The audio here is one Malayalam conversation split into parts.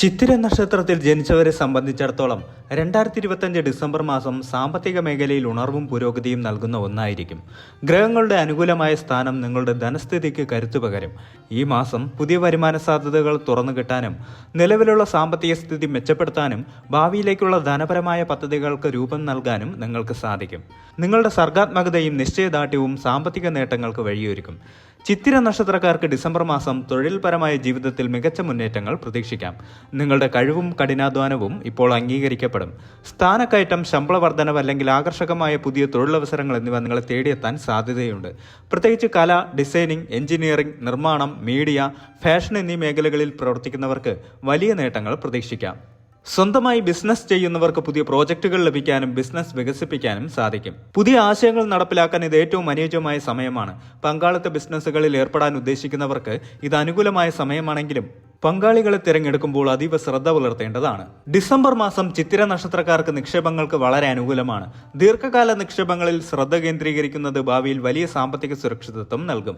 ചിത്തിര നക്ഷത്രത്തിൽ ജനിച്ചവരെ സംബന്ധിച്ചിടത്തോളം രണ്ടായിരത്തി ഇരുപത്തഞ്ച് ഡിസംബർ മാസം സാമ്പത്തിക മേഖലയിൽ ഉണർവും പുരോഗതിയും നൽകുന്ന ഒന്നായിരിക്കും. ഗ്രഹങ്ങളുടെ അനുകൂലമായ സ്ഥാനം നിങ്ങളുടെ ധനസ്ഥിതിക്ക് കരുത്തു പകരും. ഈ മാസം പുതിയ വരുമാന സാധ്യതകൾ തുറന്നു കിട്ടാനും നിലവിലുള്ള സാമ്പത്തിക സ്ഥിതി മെച്ചപ്പെടുത്താനും ഭാവിയിലേക്കുള്ള ധനപരമായ പദ്ധതികൾക്ക് രൂപം നൽകാനും നിങ്ങൾക്ക് സാധിക്കും. നിങ്ങളുടെ സർഗാത്മകതയും നിശ്ചയദാർഢ്യവും സാമ്പത്തിക നേട്ടങ്ങൾക്ക് വഴിയൊരുക്കും. ചിത്തിര നക്ഷത്രക്കാർക്ക് ഡിസംബർ മാസം തൊഴിൽപരമായ ജീവിതത്തിൽ മികച്ച മുന്നേറ്റങ്ങൾ പ്രതീക്ഷിക്കാം. നിങ്ങളുടെ കഴിവും കഠിനാധ്വാനവും ഇപ്പോൾ അംഗീകരിക്കപ്പെടും. സ്ഥാനക്കയറ്റം ശമ്പള വർധനവ് അല്ലെങ്കിൽ ആകർഷകമായ പുതിയ തൊഴിലവസരങ്ങൾ എന്നിവ നിങ്ങളെ തേടിയെത്താൻ സാധ്യതയുണ്ട്. പ്രത്യേകിച്ച് കല ഡിസൈനിങ് എഞ്ചിനീയറിംഗ് നിർമ്മാണം മീഡിയ ഫാഷൻ എന്നീ മേഖലകളിൽ പ്രവർത്തിക്കുന്നവർക്ക് വലിയ നേട്ടങ്ങൾ പ്രതീക്ഷിക്കാം. സ്വന്തമായി ബിസിനസ് ചെയ്യുന്നവർക്ക് പുതിയ പ്രോജക്റ്റുകൾ ലഭിക്കാനും ബിസിനസ് വികസിപ്പിക്കാനും സാധിക്കും. പുതിയ ആശയങ്ങൾ നടപ്പിലാക്കാൻ ഇത് ഏറ്റവും അനുയോജ്യമായ സമയമാണ്. പങ്കാളിത്ത ബിസിനസ്സുകളിൽ ഏർപ്പെടാൻ ഉദ്ദേശിക്കുന്നവർക്ക് ഇത് അനുകൂലമായ സമയമാണെങ്കിലും പങ്കാളികളെ തിരഞ്ഞെടുക്കുമ്പോൾ അതീവ ശ്രദ്ധ പുലർത്തേണ്ടതാണ്. ഡിസംബർ മാസം ചിത്തിര നക്ഷത്രക്കാർക്ക് നിക്ഷേപങ്ങൾക്ക് വളരെ അനുകൂലമാണ്. ദീർഘകാല നിക്ഷേപങ്ങളിൽ ശ്രദ്ധ കേന്ദ്രീകരിക്കുന്നത് ഭാവിയിൽ വലിയ സാമ്പത്തിക സുരക്ഷിതത്വം നൽകും.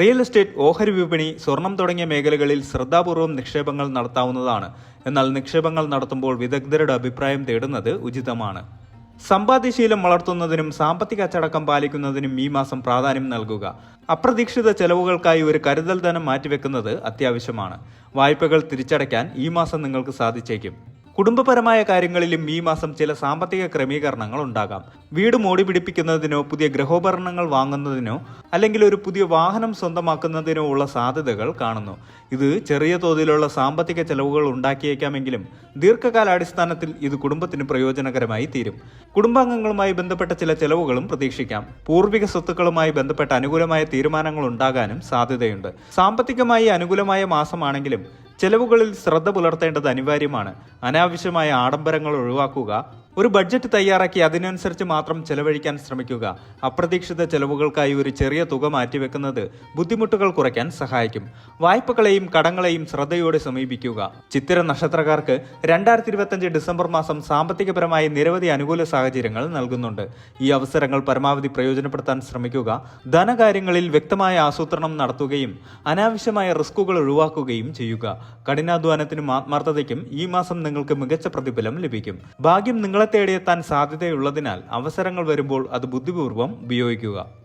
റിയൽ എസ്റ്റേറ്റ് ഓഹരി വിപണി സ്വർണം തുടങ്ങിയ മേഖലകളിൽ ശ്രദ്ധാപൂർവം നിക്ഷേപങ്ങൾ നടത്താവുന്നതാണ്. എന്നാൽ നിക്ഷേപങ്ങൾ നടത്തുമ്പോൾ വിദഗ്ധരുടെ അഭിപ്രായം തേടുന്നത് ഉചിതമാണ്. സമ്പാദ്യശീലം വളർത്തുന്നതിനും സാമ്പത്തിക അച്ചടക്കം പാലിക്കുന്നതിനും ഈ മാസം പ്രാധാന്യം നൽകുക. അപ്രതീക്ഷിത ചെലവുകൾക്കായി ഒരു കരുതൽ ധനം മാറ്റിവെക്കുന്നത് അത്യാവശ്യമാണ്. വായ്പകൾ തിരിച്ചടയ്ക്കാൻ ഈ മാസം നിങ്ങൾക്ക് സാധിച്ചേക്കും. കുടുംബപരമായ കാര്യങ്ങളിലും ഈ മാസം ചില സാമ്പത്തിക ക്രമീകരണങ്ങൾ ഉണ്ടാകാം. വീട് മോടി പിടിപ്പിക്കുന്നതിനോ പുതിയ ഗൃഹോപകരണങ്ങൾ വാങ്ങുന്നതിനോ അല്ലെങ്കിൽ ഒരു പുതിയ വാഹനം സ്വന്തമാക്കുന്നതിനോ ഉള്ള സാധ്യതകൾ കാണുന്നു. ഇത് ചെറിയ തോതിലുള്ള സാമ്പത്തിക ചെലവുകൾ ഉണ്ടാക്കിയേക്കാമെങ്കിലും ദീർഘകാലാടിസ്ഥാനത്തിൽ ഇത് കുടുംബത്തിന് പ്രയോജനകരമായി തീരും. കുടുംബാംഗങ്ങളുമായി ബന്ധപ്പെട്ട ചില ചെലവുകളും പ്രതീക്ഷിക്കാം. പൂർവിക സ്വത്തുക്കളുമായി ബന്ധപ്പെട്ട അനുകൂലമായ തീരുമാനങ്ങൾ ഉണ്ടാകാനും സാധ്യതയുണ്ട്. സാമ്പത്തികമായി അനുകൂലമായ മാസമാണെങ്കിലും ചെലവുകളിൽ ശ്രദ്ധ പുലർത്തേണ്ടത് അനിവാര്യമാണ്. അനാവശ്യമായ ആഡംബരങ്ങൾ ഒഴിവാക്കുക ഒരു ബഡ്ജറ്റ് തയ്യാറാക്കി അതിനനുസരിച്ച് മാത്രം ചെലവഴിക്കാൻ ശ്രമിക്കുക. അപ്രതീക്ഷിത ചെലവുകൾക്കായി ഒരു ചെറിയ തുക മാറ്റിവെക്കുന്നത് ബുദ്ധിമുട്ടുകൾ കുറയ്ക്കാൻ സഹായിക്കും. വായ്പകളെയും കടങ്ങളെയും ശ്രദ്ധയോടെ സമീപിക്കുക. ചിത്തിര നക്ഷത്രക്കാർക്ക് രണ്ടായിരത്തി ഇരുപത്തഞ്ച് ഡിസംബർ മാസം സാമ്പത്തികപരമായി നിരവധി അനുകൂല സാഹചര്യങ്ങൾ നൽകുന്നുണ്ട്. ഈ അവസരങ്ങൾ പരമാവധി പ്രയോജനപ്പെടുത്താൻ ശ്രമിക്കുക. ധനകാര്യങ്ങളിൽ വ്യക്തമായ ആസൂത്രണം നടത്തുകയും അനാവശ്യമായ റിസ്കുകൾ ഒഴിവാക്കുകയും ചെയ്യുക. കഠിനാധ്വാനത്തിനും ആത്മാർത്ഥതയ്ക്കും ഈ മാസം നിങ്ങൾക്ക് മികച്ച പ്രതിഫലം ലഭിക്കും. ഭാഗ്യം നിങ്ങളെ തേടിയെത്താൻ സാധ്യതയുള്ളതിനാൽ അവസരങ്ങൾ വരുമ്പോൾ അത് ബുദ്ധിപൂർവം ഉപയോഗിക്കുക.